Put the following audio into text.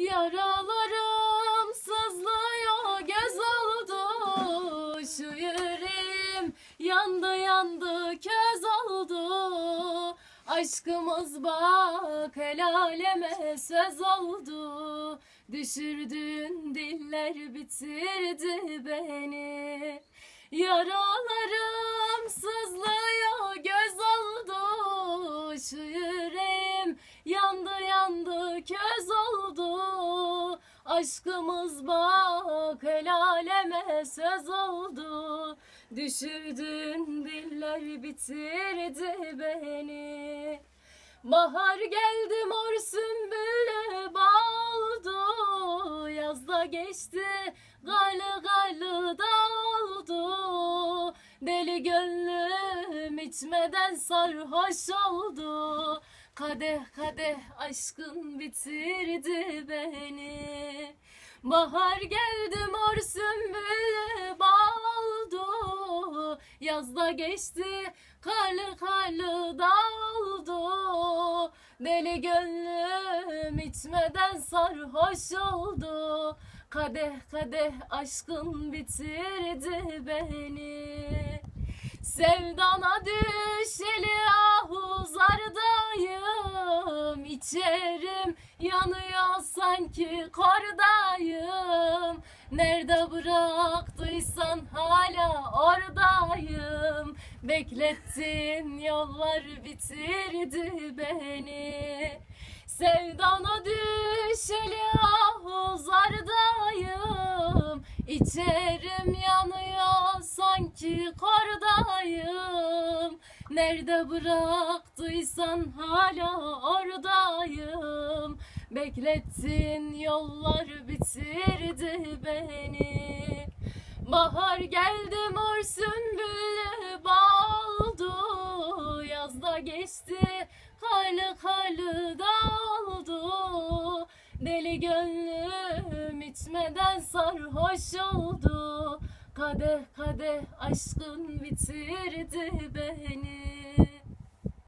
Yaralarım sızlıyor göz oldu Şu yüreğim. Yandı yandı köz oldu. Aşkımız bak el aleme söz oldu. Düşürdün diller bitirdi beni. Yaralarım Aşkımız bak el aleme söz oldu. Düşürdün diller bitirdi beni. Bahar geldi mor sümbüle bağoldu Yazda geçti galı galı da oldu Deli gönlüm içmeden sarhoş oldu. Kadeh kadeh aşkın bitirdi beni. Bahar geldi mor sümbüle bağoldu Yazda geçti karlı karlı da oldu Deli gönlüm içmeden sarhoş oldu. Kadeh kadeh aşkın bitirdi beni Sevdana düşeli ahu zardayım İçerim yanıyor sanki kordayım. Nerede bıraktıysan hala oradayım. Beklettin yollar bitirdi beni. Sevdana düşeli ahu zardayım İçerim yanıyor sanki kordayım Nerede bıraktıysan hala oradayım. Beklettin yollar bitirdi beni. Bahar geldi mor sümbülle bağoldu Yazda geçti karlı karlı da oldu Deli gönlüm içmeden sarhoş oldu Kadeh kadeh aşkın bitirdi beni